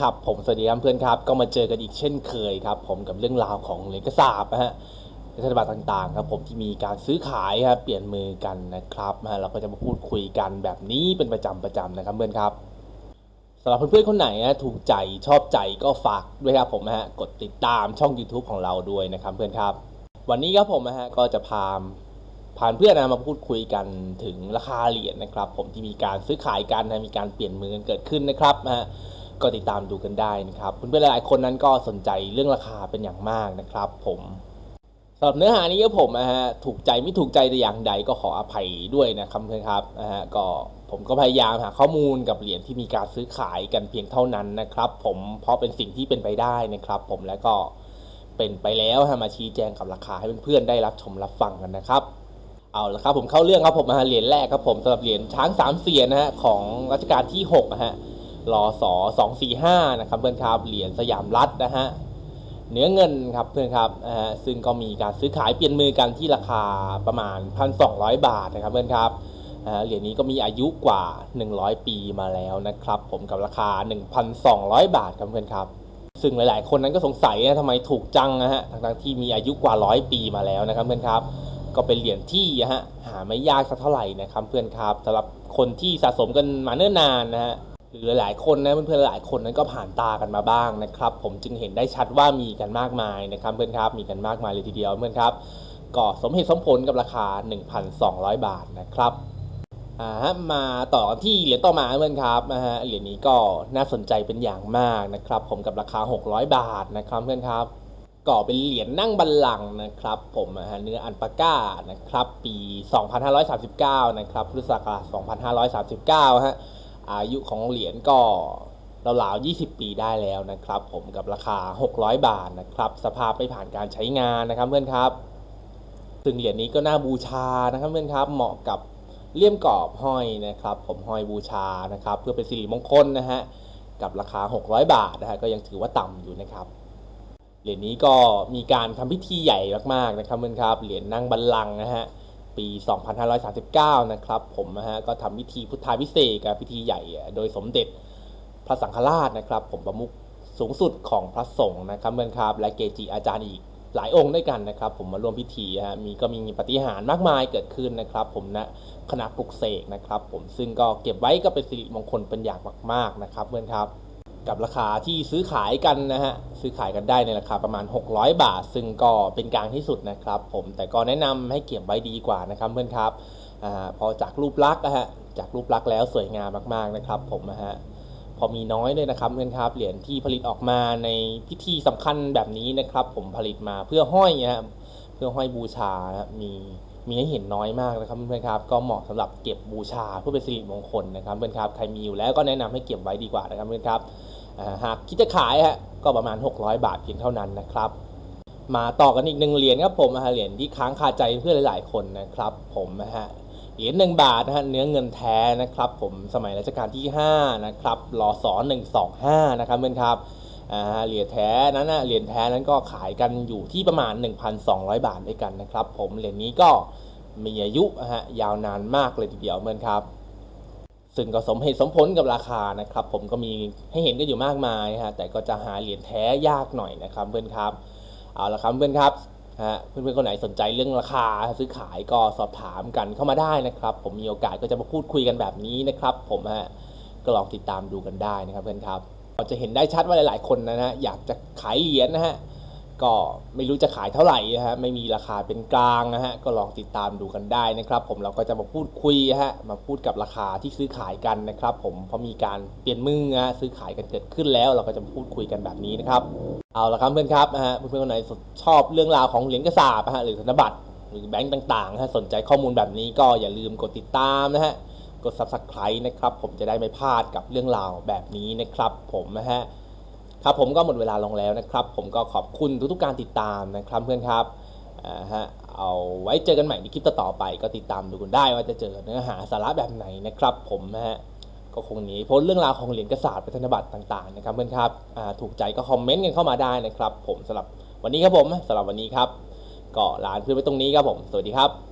ครับผมสวัสดีครับเพื่อนครับ ก็มาเจอกันอีกเช่นเคยครับ ผมกับเรื่องราวของเหรียญกระสาบนะฮะธนบัตรต่างๆครับผมที่มีการซื้อขายครับเปลี่ยนมือกันนะครับนะเราก็จะมาพูดคุยกันแบบนี้เป็นประจำประจำนะครับเพื่อนครับสำหรับเพื่อนๆคนไหนนะถูกใจชอบใจก็ฝากด้วยครับผมนะฮะกดติดตามช่อง YouTube ของเราด้วยนะครับเพื่อนครับ วันนี้ครับผมนะฮะก็จะพาผ่านเพื่อนนะมาพูดคุยกันถึงราคาเหรียญนะครับ ผมที่มีการซื้อขายกันนะมีการเปลี่ยนมือกันเกิดขึ้นนะครับนะฮะ ก็ติดตามดูกันได้นะครับเพื่อนๆหลายคนนั้นก็สนใจเรื่องราคาเป็นอย่างมากนะครับ ผมสำหรับเนื้อหานี้ก็ผมนะฮะถูกใจไม่ถูกใจแต่อย่างใดก็ขออภัยด้วยนะครับเพื่อนครับนะฮะก็ผมก็พยายามหาข้อมูลกับเหรียญที่มีการซื้อขายกันเพียงเท่านั้นนะครับ ผมเพราะเป็นสิ่งที่เป็นไปได้นะครับ ผมแล้วก็เป็นไปแล้วฮะมาชี้แจงกับราคาให้เพื่อนๆได้รับชมรับฟังกันนะครับเอาละครับผมเข้าเรื่องครับผมนะฮะเหรียญแรกครับผมสำหรับเหรียญช้างสามเสียนนะฮะของรัชกาลที่6นะฮะ รอสอสองสี่ห้านะครับเพื่อนครับเหรียญสยามรัฐนะฮะเนื้อเงินครับเพื่อนครับนะฮะซึ่งก็มีการซื้อขายเปลี่ยนมือกันที่ราคาประมาณ 1,200 บาทนะครับเพื่อนครับเหรียญนี้ก็มีอายุกว่า 100 ปีมาแล้วนะครับ ผมกับราคา 1,200 บาทครับเพื่อนครับ ซึ่งหลายๆ คนนั้นก็สงสัยนะทำไมถูกจังนะฮะทั้งที่มีอายุกว่าร้อยปีมาแล้วนะครับเพื่อนครับก็เป็นเหรียญที่ฮะหาไม่ยากสักเท่าไหร่นะครับเพื่อนครับสำหรับคนที่สะสมกันมาเนิ่นนานนะฮะ หรือหลายๆคนนะเพื่อนๆหลายคนนั้นก็ผ่านตากันมาบ้างนะครับ ผมจึงเห็นได้ชัดว่ามีกันมากมายนะครับเพื่อนครับมีกันมากมายเลยทีเดียวเพื่อนครับก็สมเหตุสมผลกับราคา 1,200 บาทนะครับอ่ามาต่อที่เหรียญต่อมาเพื่อนครับนะฮะเหรียญนี้ก็น่าสนใจเป็นอย่างมากนะครับ ผมกับราคา 600 บาทนะครับเพื่อนครับก็เป็นเหรียญนั่งบัลลังก์นะครับ ผมนะฮะเนื้ออันปาก้านะครับ ปี 2539 นะครับพุทธศักราช2539 ฮะ อายุของเหรียญก็ราวๆ20 ปีได้แล้วนะครับ ผมกับราคา 600 บาทนะครับ สภาพไม่ผ่านการใช้งานนะครับเพื่อนครับซึ่งเหรียญนี้ก็น่าบูชานะครับเพื่อนครับ เหมาะกับเลี่ยมกรอบห้อยนะครับ ผมห้อยบูชานะครับ เพื่อเป็นสิริมงคลนะฮะกับราคา 600 บาทนะฮะก็ยังถือว่าต่ำอยู่นะครับเหรียญนี้ก็มีการทำพิธีใหญ่มากๆนะครับเพื่อนครับเหรียญนั่งบัลลังก์นะฮะ ปี 2539 นะครับผมนะฮะก็ทำพิธีพุทธาพิเศษกับพิธีใหญ่ โดยสมเด็จพระสังฆราชนะครับ ผมประมุขสูงสุดของพระสงฆ์นะครับเพื่อนครับ และเกจิอาจารย์อีกหลายองค์ด้วยกันนะครับ ผมมาร่วมพิธีฮะมีก็มีปฏิหารมากมายเกิดขึ้นนะครับ ผมนะขณะปลุกเสกนะครับ ผมซึ่งก็เก็บไว้ก็เป็นสิริมงคลเป็นอย่างมาก ๆนะครับเพื่อนครับ กับราคาที่ซื้อขายกันนะฮะซื้อขายกันได้ในราคาประมาณ 600 บาท ซึ่งก็เป็นกลางที่สุดนะครับผมแต่ก็แนะนำให้เก็บไว้ดีกว่านะครับเพื่อนครับอพอจากรูปลักษณ์นะฮะจากรูปลักษณ์แล้วสวยงามมากๆนะครับผมนะฮะพอมีน้อยเลยนะครับเพื่อนครับเหรียญที่ผลิตออกมาในพิธีสำคัญแบบนี้นะครับ ผมผลิตมาเพื่อห้อยนะเพื่อห้อยบูชานะมีมีให้เห็นน้อยมากนะครับเพื่อนครับก็เหมาะสำหรับเก็บบูชาเพื่อเป็นสิริมงคลนะครับเพื่อนครับใครมีอยู่แล้วก็แนะนำให้เก็บไว้ดีกว่านะครับเพื่อนครับ หากคิดจะขายฮะก็ประมาณ 600 บาทเพียงเท่านั้นนะครับ มาต่อกันอีกหนึ่งเหรียญครับผมเหรียญที่ค้างคาใจเพื่อนหลาย ๆ คนนะครับผมนะฮะเหรียญหนึ่งบาทนะฮะเนื้อเงินแท้นะครับผมสมัยรัชกาลที่ 5 นะครับรอสอ125นะครับเพื่อนครับเหรียญแท้นั้นนะเหรียญแท้นั้นก็ขายกันอยู่ที่ประมาณ 1,200 บาทด้วยกันนะครับ ผมเหรียญนี้ก็มีอายุนะฮะยาวนานมากเลยทีเดียวเพื่อนครับ ซึ่งก็สมเหตุสมผลกับราคานะครับ ผมก็มีให้เห็นกันอยู่มากมายฮะแต่ก็จะหาเหรียญแท้ยากหน่อยนะครับเพื่อนครับเอาละครับเพื่อนครับฮะเพื่อนๆคนไหนสนใจเรื่องราคาซื้อขายก็สอบถามกันเข้ามาได้นะครับ ผมมีโอกาสก็จะมาพูดคุยกันแบบนี้นะครับ ผมฮะก็ลองติดตามดูกันได้นะครับเพื่อนครับเราจะเห็นได้ชัดว่าหลาย ๆ คนนะฮะอยากจะขายเหรียญนะฮะ ก็ไม่รู้จะขายเท่าไหร่นะฮะไม่มีราคาเป็นกลางนะฮะก็ลองติดตามดูกันได้นะครับ ผมเราก็จะมาพูดคุยฮะมาพูดกับราคาที่ซื้อขายกันนะครับ ผมเพราะมีการเปลี่ยนมือฮะซื้อขายกันเกิดขึ้นแล้ว เราก็จะมาพูดคุยกันแบบนี้นะครับเอาละครับเพื่อนครับนะฮะเพื่อนๆคนไหนชอบเรื่องราวของเหรียญกระสาบฮะหรือธนบัตรหรือแบงก์ต่างๆฮะสนใจข้อมูลแบบนี้ก็อย่าลืมกดติดตามนะฮะกด subscribe นะครับ ผมจะได้ไม่พลาดกับเรื่องราวแบบนี้นะครับ ผมนะฮะ ครับผมก็หมดเวลาลงแล้วนะครับ ผมก็ขอบคุณทุกๆการติดตามนะครับเพื่อนครับอ่าฮะเอาไว้เจอกันใหม่ในคลิปต่อไป ก็ติดตามดูกันได้ว่าจะเจอเนื้อหาสาระแบบไหนนะครับ ผมนะฮะก็คงหนีพ้นเรื่องราวของเหรียญกระสาบธนบัตรต่างๆนะครับเพื่อนครับอ่าถูกใจก็คอมเมนต์กันเข้ามาได้นะครับ ผมสำหรับวันนี้ครับผมสำหรับวันนี้ครับก็ลาเพื่อนไปตรงนี้ครับผม สวัสดีครับ